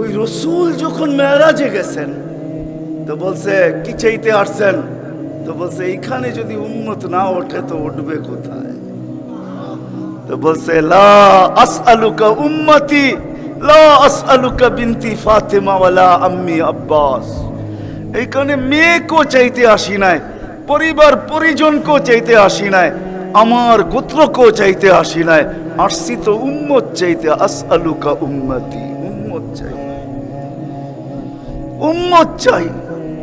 ওই রসুল যখন মেয়েরাজে গেছেন, তো বলছে, কি চাইতে আসছেন? তো বলছে, এইখানে যদি উন্মত না ওঠে তো উঠবে কোথায়? তো বলছে, লা আসআলুকা উম্মতি, লা আসআলুকা বিনতি ফাতেমা ওয়ালা আম্মি আব্বাস। এইখানে মেয়েকেও চাইতে আসি নাই, পরিবার পরিজনকেও চাইতে আসি নাই। আমার গোত্রকেও চাইতে আসি নাই। আসছি তো উম্মত চাইতে আসআলুকা উম্মতি। উম্মত চাই। উম্মত চাই।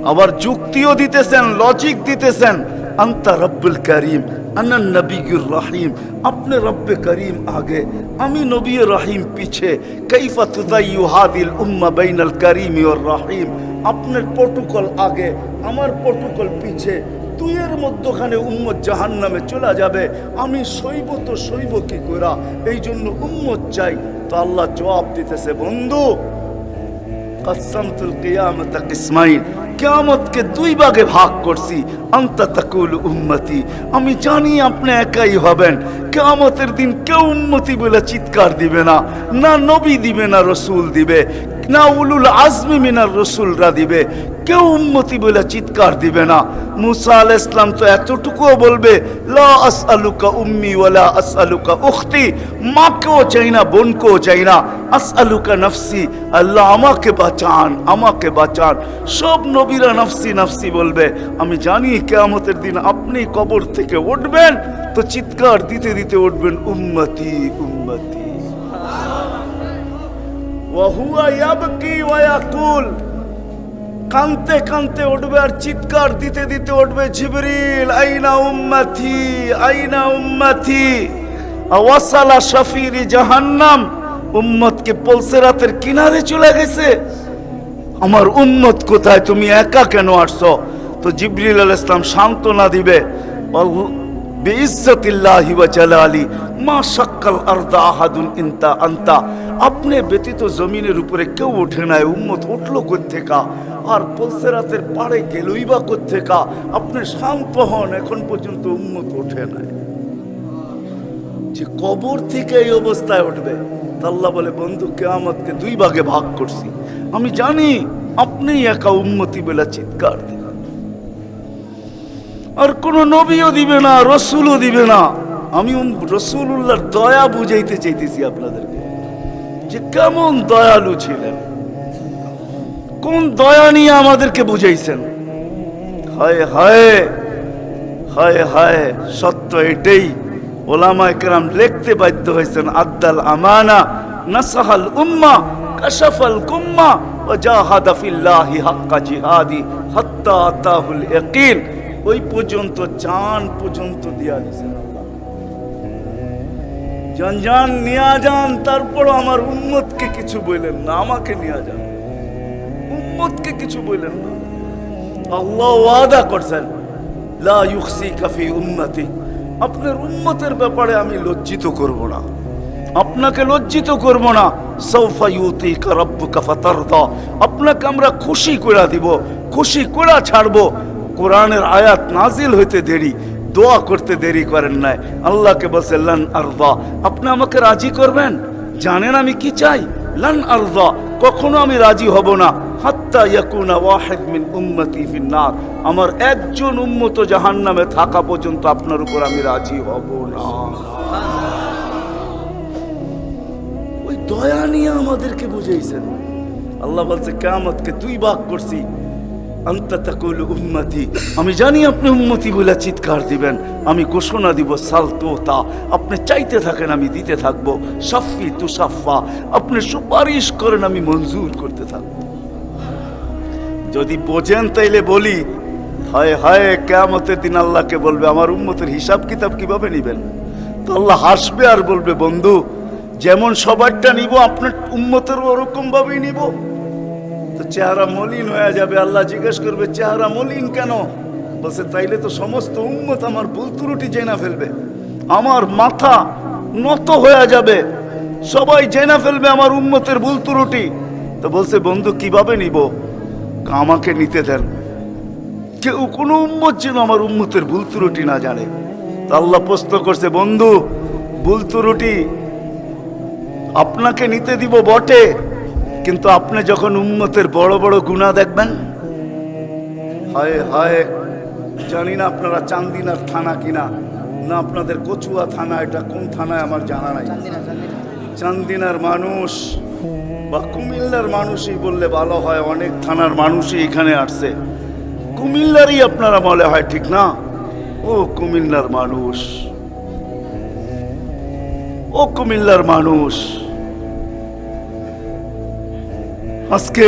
আবার যুক্তিও দিতেছেন লজিক দিতেছেন। আন্তা রব্বুল করিম আনান নবীর রহিম। আপনি রব্বে করিম আগে, আমি নবী রহিম পিছে। কাইফা তুদাইয়ু হাদিল উম্মা বাইনাল করিম ওর রহিম। আপনার প্রটোকল আগে, আমার প্রটোকল পিছে। দুইয়ের মধ্যখানে উম্মত জাহান নামে চলে যাবে। আমি সইব তো সইব কি করা এই জন্য উম্মত চাই। তো আল্লাহ জবাব দিতেছে, বন্ধু কসমতুল ইসমাইল কিয়ামতকে দুই ভাগে ভাগ করছি। আন্তা তাকুল উম্মতি, আমি জানি আপনি একাই হবেন। কিয়ামতের দিন কেউ উম্মতি বলে চিৎকার দিবে না না নবী দিবে, না রসুল দিবে, না উলুল আজমি মিনার রসুলরা দিবে। কেউ উন্মতি বলে চিৎকার দিবে না। মুসা আল ইসলাম তো এতটুকুও বলবে, লা আসআলুকা উম্মি ওয়ালা আসআলুকা উখতি, মাকেও চাই না, বোনকেও চাই না। আসআলুকা নফসি, আল্লাহ আমাকে বাঁচান আমাকে বাঁচান। সব নবীরা নফসি নফসি বলবে, আমি জানি কেয়ামতের দিন আপনি কবর থেকে উঠবেন। তো চিৎকার দিতে দিতে উঠবেন, উম্মতি উম্মতি। ইয়াবকি ওয়া ইয়াকুল। কানতে কানতে উঠবে আর চিৎকার দিতে দিতে উঠবে, জিবরিল, আইনা উম্মতি আইনা উম্মতি। আওয়াসালা শফিরি জাহান্নাম, উম্মতকে পলসেরাতের কিনারে চলে গেছে। আমার উম্মত কোথায়? তুমি একা কেন আসছো? তো জিবরিল আল ইসলাম সান্ত্বনা দিবে বেইজ্জতিল্লাহি ওয়া জালালি, মা শাক্কাল আরদা আহাদুন ইনতা আনতা। আপনি ব্যতীত জমিনের উপরে কেউ ওঠে নাই, উম্মত উঠল কোত্থেকা? আর পলসেরাতের পাড়ে গেলই বা কোত্থেকা? আপনি শান্ত হন এখন পর্যন্ত উম্মত ওঠে নাই। যে কবর থেকে এই অবস্থায় উঠবে তাল্লা বলে, বন্ধু, কেয়ামতকে দুই ভাগে ভাগ করছি। আমি জানি আপনি একা উন্মতি বেলা চিৎকার দিলেন। আর কোন নবীও দিবে না, রসুলও দিবে না। আমি রসুল্লাহর দয়া বুঝাইতে চাইতেছি আপনাদেরকে যে কেমন দয়ালু ছিলেন। কোন দয়া নিয়ে আমাদেরকে বুঝাইছেন? হায় হায় হায় হায়, সত্য এটাই। ওলামা একরাম লিখতে বাধ্য হয়েছেন আদ্দাল আমানা নাসাহাল উম্মা, কাশাফাল কুম্মা ও জাহাদা ফিল্লাহি হাক্কা জিহাদি, হাত্তা আতাহুল ইয়াকিন। ওই পর্যন্ত, জান পর্যন্ত দিয়া দিয়েছেন যান যান নিয়া যান তারপর আমার উম্মতকে কিছু বললেন না, আমাকে নিয়া যান। উম্মতকে কিছু বললেন না। আল্লাহ ওয়াদা করছেন, লা ইউখসি কাফি উম্মতি, আপনার উম্মতের ব্যাপারে আমি লজ্জিত করব না। আপনাকে লজ্জিত করব না। সৌফা ইউতি রব্বুকা ফাতারদা, আপনাকে আমরা খুশি করে দিব, খুশি করে ছাড়বো। কোরআনের আয়াত নাজিল হইতে দেরি, দোয়া করতে দেরি করেন নাই। আল্লাহকে বলছে, লান আরদা। আপনি আমাকে রাজি করবেন? জানেন আমি কি চাই? লান আরদা, কখনো আমি রাজি হব না। হাত্তা ইয়াকুনা মিন আমার একজন উম্মত জাহান্নামে থাকা পর্যন্ত আপনার উপর আমি রাজি হব না। ওই দয়া নিয়ে আমাদেরকে বুঝাইছেন। আল্লাহ বলছে, কেয়ামতকে দুই ভাগ করছি। আমি জানি আপনি উন্মতি বলে চিৎকার দিবেন। আমি ঘোষণা দিব সালতো তা আপনি চাইতে থাকেন, আমি দিতে থাকব। সাফি তুসাফা আপনি সুপারিশ করেন, আমি মঞ্জুর করতে থাকব। যদি বোঝেন তাইলে বলি, হায় হায়, কেয়ামতের দিন আল্লাহকে বলবে, আমার উম্মতের হিসাব কিতাব কীভাবে নিবেন? তো আল্লাহ হাসবে আর বলবে, বন্ধু, যেমন সবারটা নিব, আপনার উম্মতের ওরকম ভাবেই নিব। তো চেহারা মলিন হয়ে যাবে, আল্লাহ জিজ্ঞেস করবে, চেহারা মলিন কেন? বলছে, তাইলে তো সমস্ত উম্মত আমার ভুল ত্রুটি জেনা ফেলবে, আমার মাথা নত হয়ে যাবে, সবাই জেনা ফেলবে আমার উম্মতের ভুল ত্রুটি। তো বলছে, বন্ধু, কীভাবে নিব? আমাকে নিতে দেন। কেউ কোনো উম্মত যেন আমার উম্মতের ভুল ত্রুটি না জানে। তা আল্লাহ প্রশ্ন করছে বন্ধু ভুল ত্রুটি আপনাকে নিতে দিব বটে কিন্তু আপনি যখন উম্মতের বড় বড় গুণা দেখবেন হায় হায় জানি না আপনারা চান্দিনার থানা কিনা না আপনাদের কচুয়া থানা এটা কোন থানায় আমার জানা নাই। চান্দিনার মানুষ বা কুমিল্লার মানুষই বললে ভালো হয়, অনেক থানার মানুষই এখানে আসছে। কুমিল্লারই আপনারা মনে হয়, ঠিক না? ও কুমিল্লার মানুষ। ও কুমিল্লার মানুষ। আজকে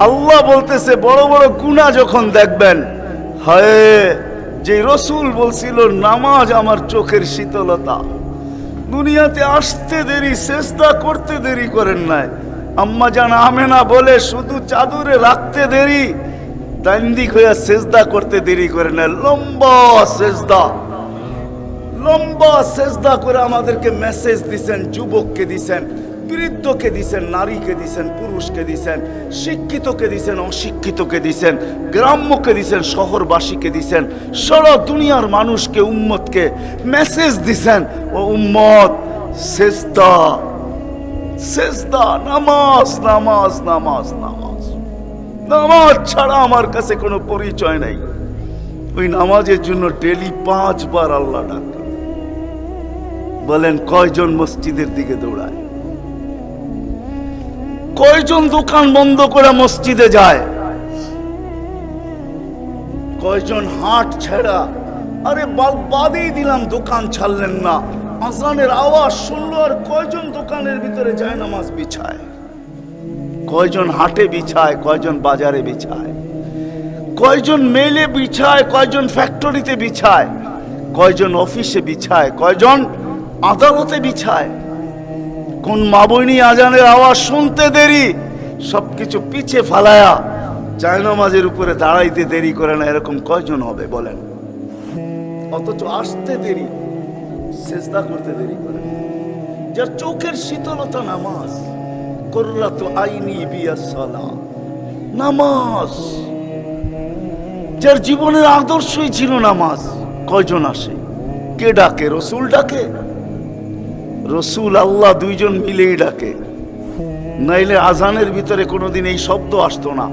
আল্লাহ বলতেছে, বড় বড় গুণা যখন দেখবেন, হায় যে রসুল বলছিল, নামাজ আমার চোখের শীতলতা। দুনিয়াতে আসতে দেরি, চেষ্টা করতে দেরি করেন নাই। আম্মা যান আমেনা বলে, শুধু চাদরে রাখতে দেরি, দান্দিক হইয়া সেজদা করতে দেরি করে না লম্বা সেজদা লম্বা সেজদা করে আমাদেরকে মেসেজ দিছেন, যুবককে দিছেন। বৃদ্ধকে দিছেন, নারীকে দিছেন, পুরুষকে দিছেন, শিক্ষিতকে দিছেন, অশিক্ষিতকে দিছেন, গ্রাম্যকে দিছেন, শহরবাসীকে দিছেন, সারা দুনিয়ার মানুষকে, উম্মতকে মেসেজ দিছেন, ও উম্মত, সেজদা সেজদা, নামাজ নামাজ নামাজ নামাজ। নামাজ ছাড়া আমার কাছে কোনো পরিচয় নাই। ওই নামাজের জন্য ডেলি পাঁচবার আল্লাহ ডাকে। বলেন, কয়জন মসজিদের দিকে দৌড়ায়? কয়জন দোকান বন্ধ করে মসজিদে যায়? কয়জন হাট ছেড়া? আরে বাদ বাদেই দিলাম, দোকান ছাড়লেন না। আজানের আওয়াজ শুনলো আর কয়জন দোকানের ভিতরে যায় নামাজ বিছায়? কয়জন হাটে বিছায়, কয়জন বাজারে বিছায়? কয়জন মেলে বিছায়, কয়জন ফ্যাক্টরিতে বিছায়? কয়জন অফিসে বিছায়, কয়জন আদালতে বিছায়? কোন মাবইনি আজানের আওয়াজ শুনতে দেরি, সবকিছু পিছে ফালায়া জায়নামাজের উপরে দাঁড়াইতে দেরি করে না, এরকম কয়জন হবে বলেন? অথচ আসতে দেরি চেষ্টা করতে দেরি করে। যার চোখের শীতলতা নামাজ করলা তো আইনি বিয়া নামাজ, যার জীবনের আদর্শই ছিল নামাজ। কয়জন আসে? কে ডাকে? রসুল ডাকে? রসুল আল্লাহ দুইজন মিলেই ডাকে। নাইলে আজানের ভিতরে কোনোদিন এই শব্দ আসতো না।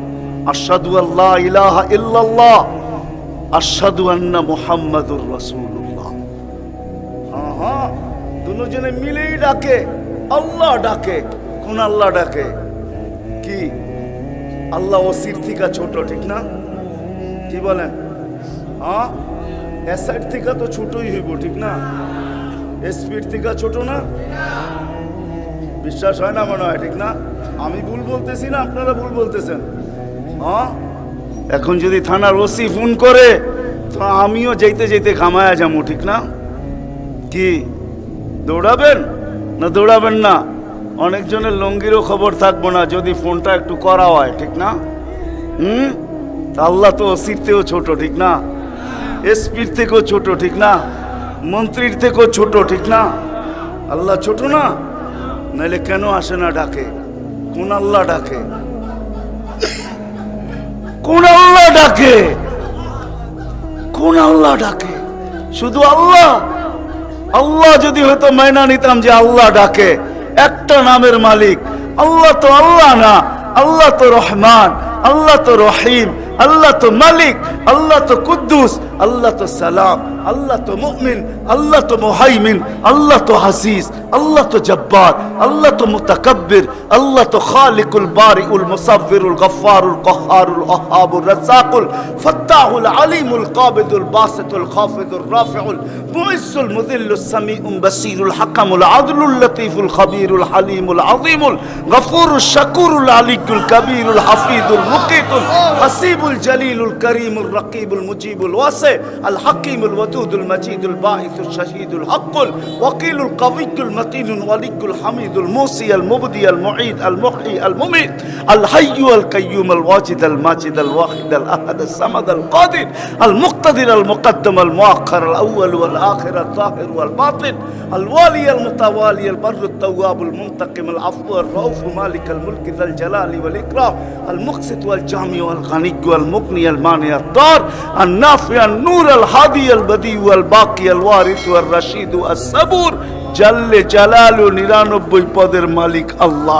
আশাদু আল্লাহ ইলাহা ইল্লাল্লাহ আশাদু আন্না মুহাম্মাদুর রাসূলুল্লাহ। হ্যাঁ হ্যাঁ দুজনে মিলেই ডাকে। আল্লাহ ডাকে। কোন আল্লাহ ডাকে? কি? আল্লাহ ওসির থেকে ছোট, ঠিক না? কি বলেন? হ্যাঁ এসাইড থেকে তো ছোটই হইব, ঠিক না? স্পিড থেকে ছোট না? বিশ্বাস হয় না মনে হয়, ঠিক না? আমি ভুল বলতেছি না, আপনারা ভুল বলতেছেন। হ্যাঁ? এখন যদি থানার ওসি ফোন করে, তো আমিও যেতে যেতে ঘামায়া যাব, ঠিক না? কি, দৌড়াবেন? না দৌড়াবেন না। অনেকজনের লঙ্গিরও খবর থাকব না, যদি ফোনটা একটু করা হয়, ঠিক না? হুম? আল্লাহ তো ওসির থেকেও ছোট, ঠিক না? এসপির থেকেও ছোট, ঠিক না? মন্ত্রীর থেকেও ছোট, ঠিক না? আল্লাহ ছোট না? নাইলে কেন আসে না ডাকে? কোন আল্লাহ ডাকে? কোন আল্লাহ ডাকে? কোন আল্লাহ ডাকে? শুধু আল্লাহ? আল্লাহ যদি হয়তো মাইনা নিতাম যে আল্লাহ ডাকে, একটা নামের মালিক। আল্লাহ তো আল্লাহ না, আল্লাহ তো রহমান, আল্লাহ তো রহিম, আল্লাহ তো মালিক, আল্লাহ তো কুদ্দুস, আল্লাহ তো সালাম। আল্লাহ তো মুমিন, আল্লাহ তো মুহাইমিন, আল্লাহ তো হাসিস, আল্লাহ তো জব্বার, আল্লাহ তো মুতাকাব্বির, আল্লাহ তো খালিকুল বারিউল মুসাফিরুল গফফারুল কহারুল ওহাবুর রাজ্জাকুল ফাত্তাহুল আলিমুল কাবিদুল বাসিতুল খাফিদুল রাফিউল মুইজ্জুল মুযিল্লুস সামিউল বাসিরুল হাকামুল আদলুল লতীফুল খবীরুল হালিমুল আযীমুল গফুরুল শাকুরুল আলিকুল কবীরুল হাফিজুল মুকিতুল হাসিবুল জলিলুল করিমুল রকিবুল মুজিবুল ওয়াসি আল হাকিমুল ওয়াদুদুল মজিদুল বাঈসুল শাহীদুল হকুল ওয়াকিলুল কবিয়ুল মতিনুল ওয়ালিকুল হামিদুল মুসি আল মুবদি আল মুঈদ আল মুহয়ি আল মুমিত আল হাইয়্যু আল কাইয়্যুম আল ওয়াজিদ আল মাজিদ আল ওয়াহিদ আল আহাদ আল সামাদ আল কাদির আল মুক্তাদির আল মুকদ্দম আল মুআخر আল আউয়াল ওয়াল আখির আল যাহির ওয়াল বাতিন আল ওয়ালি আল নিরানব্বই পদের মালিক আল্লাহ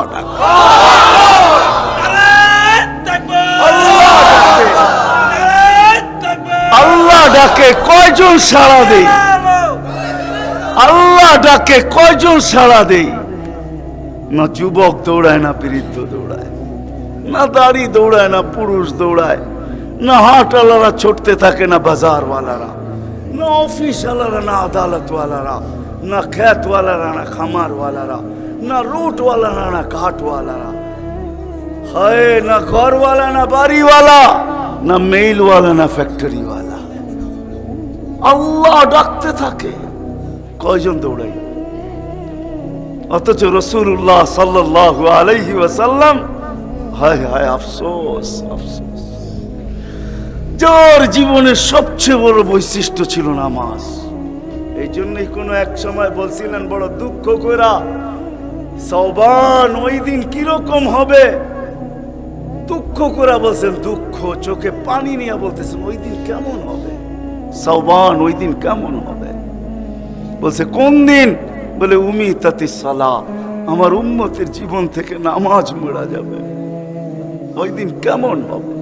আল্লাহ ডাকে কয়জন সাড়া দেই আল্লাহ ডাকে কয়জন সাড়া দেই না যুবক দৌড়ায় না বৃদ্ধ দৌড়ায় না দাড়ি দৌড়ায় না পুরুষ দৌড়ায় না হাটওয়ালারা ছুটতে থাকে না বাজারওয়ালারা না অফিসওয়ালারা না আদালতওয়ালারা না খ্যাতওয়ালারা না খামারওয়ালারা না রুটওয়ালারা না ঘাটওয়ালারা হায় না ঘরওয়ালা না বাড়িওয়ালা না মেইলওয়ালা না ফ্যাক্টরিওয়ালা আল্লাহ ডাকতে থাকে কয়জন দৌড়াই অথচ রসুল্লাহ সাল্লাহ আলাইহি ওয়াসাল্লাম হায় হায় আফসোস আফসোস যার জীবনের সবচেয়ে বড় বৈশিষ্ট্য ছিল নামাজ। এই জন্যই কোনো এক সময় বলছিলেন, বড় দুঃখ করা সবান ওই দিন কীরকম হবে? দুঃখ করে বলছেন, দুঃখ, চোখে পানি নিয়ে বলতেছেন, ওই দিন কেমন হবে? সবান ওই দিন কেমন হবে? বলছে, কোন দিন? বলে উমি তাতে সালা আমার উম্মতের জীবন থেকে নামাজ মেরা যাবে। ওই দিন কেমন হবে?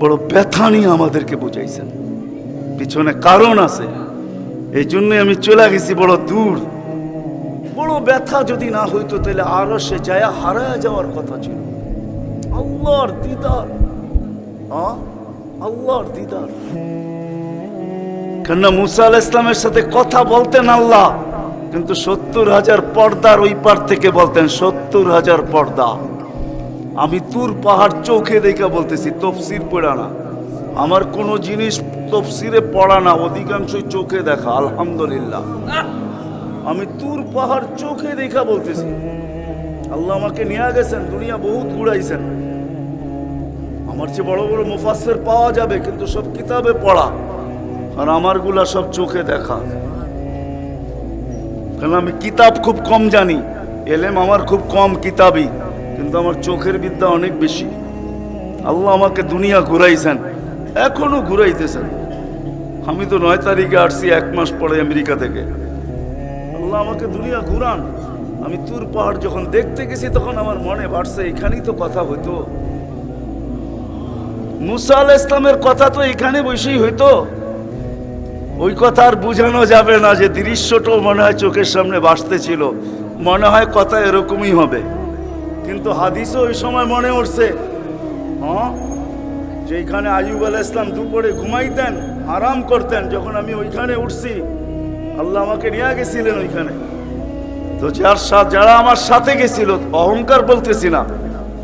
বড় ব্যথা নিয়ে আমাদেরকে বুঝাইছেন। পিছনে কারণ আছে। এই জন্যই আমি চলে গেছি বড় দূর। বড় ব্যথা যদি না হইতো তাহলে আরও সে যায় হারায় যাওয়ার কথা ছিল। আল্লাহর দিদার? আল্লাহর দিদার। কেননা মুসা আল ইসলামের সাথে কথা বলতেন আল্লাহ, কিন্তু সত্তর হাজার পর্দার ওই পার থেকে বলতেন সত্তর হাজার পর্দা। আমি তুর পাহাড় চোখে দেখা বলতেছি, তফসির পড়া না। আমার কোনো জিনিস তফসিরে পড়া না, অধিকাংশই চোখে দেখা, আলহামদুলিল্লাহ। আমি তুর পাহাড় চোখে দেখা বলতেছি। আল্লাহ আমাকে নিয়ে গেছেন, দুনিয়া বহুত ঘুরাইছেন। আমার চেয়ে বড় বড় মুফাসের পাওয়া যাবে, কিন্তু সব কিতাবে পড়া। আর আমারগুলা সব চোখে দেখা। কারণ আমি কিতাব খুব কম জানি, এলেম আমার খুব কম কিতাবই। কিন্তু আমার চোখের বিদ্যা অনেক বেশি। আল্লাহ আমাকে দুনিয়া ঘুরাইছেন, এখনও ঘুরাইতেছেন। আমি তো নয় তারিখে আসছি, এক মাস পরে আমেরিকা থেকে। আল্লাহ আমাকে দুনিয়া ঘুরান। আমি তুর পাহাড় যখন দেখতে গেছি, তখন আমার মনে বাড়ছে, এখানেই তো কথা হইতো। মুসা আল ইসলামের কথা তো এখানে বসেই হইতো। ওই কথা আর বোঝানো যাবে না যে দৃশ্যটাও মনে হয় চোখের সামনে বাসতে ছিল মনে হয় কথা এরকমই হবে। কিন্তু হাদিসও ওই সময় মনে উঠছে। হ্যাঁ? যে এখানে আইব আল ইসলাম দুপুরে ঘুমাইতেন আরাম করতেন, যখন আমি ওইখানে উঠছি, আল্লাহ আমাকে নিয়ে গেছিলেন ওইখানে। তো যার যারা আমার সাথে গেছিল, অহংকার বলতেছি না,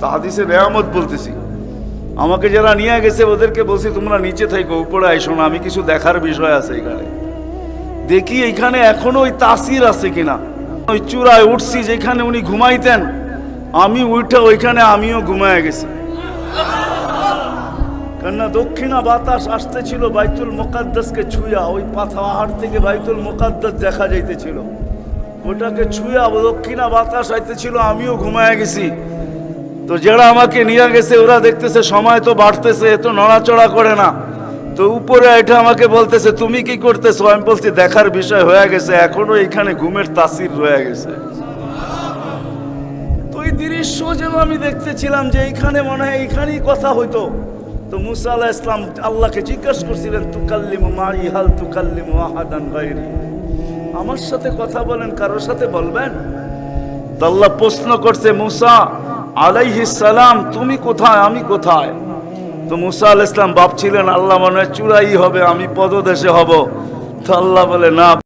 তা হাদিসে রেয়ামত বলতেছি। আমাকে যারা নিয়ে গেছে, ওদেরকে বলছি, তোমরা নিচে থাকো উপরে আইসো না, আমি কিছু দেখার বিষয় আছে এখানে। দেখি এখানে এখনও ওই তাসির আছে কিনা। ওই চূড়ায় উঠছি, যেখানে উনি ঘুমাইতেন আমি উঠে ওইখানে আমিও ঘুমায় গেছি। কেননা দক্ষিণা বাতাস আসতেছিল বাইতুল মোকাদ্দাসকে ছুঁয়া, ওই পাহাড় থেকে বাইতুল মোকাদ্দাস দেখা যাইতেছিল। ওটাকে ছুঁয়া দক্ষিণা বাতাস আইতেছিল, আমিও ঘুমায় গেছি। তো যারা আমাকে নিয়ে গেছে, ওরা দেখতেছে সময় তো বাড়তেছে, এত নড়াচড়া করে না। তো উপরে এটা আমাকে বলতেছে, তুমি কি করতেছো? আমি বলছি, দেখার বিষয় হয়ে গেছে, এখনও এখানে ঘুমের তাসির রয়ে গেছে। দৃশ্য যেন আমি দেখতেছিলাম যে এইখানে মনে হয় এইখানেই কথা হইতো। তো মুসা আলাহ ইসলাম আল্লাহকে জিজ্ঞাসা করছিলেন, তুকাল্লিমু মা ইহাল তুকাল্লিমু আহাদান আমার সাথে কথা বলেন, কারোর সাথে বলবেন? আল্লাহ প্রশ্ন করছে, মুসা আলাইহিস সালাম, তুমি কোথায়? আমি কোথায়? তো মুসা আল ইসলাম ভাবছিলেন, আল্লাহ মনে হয় চূড়াই হবে, আমি পদদেশে হব। তো আল্লাহ বলে, না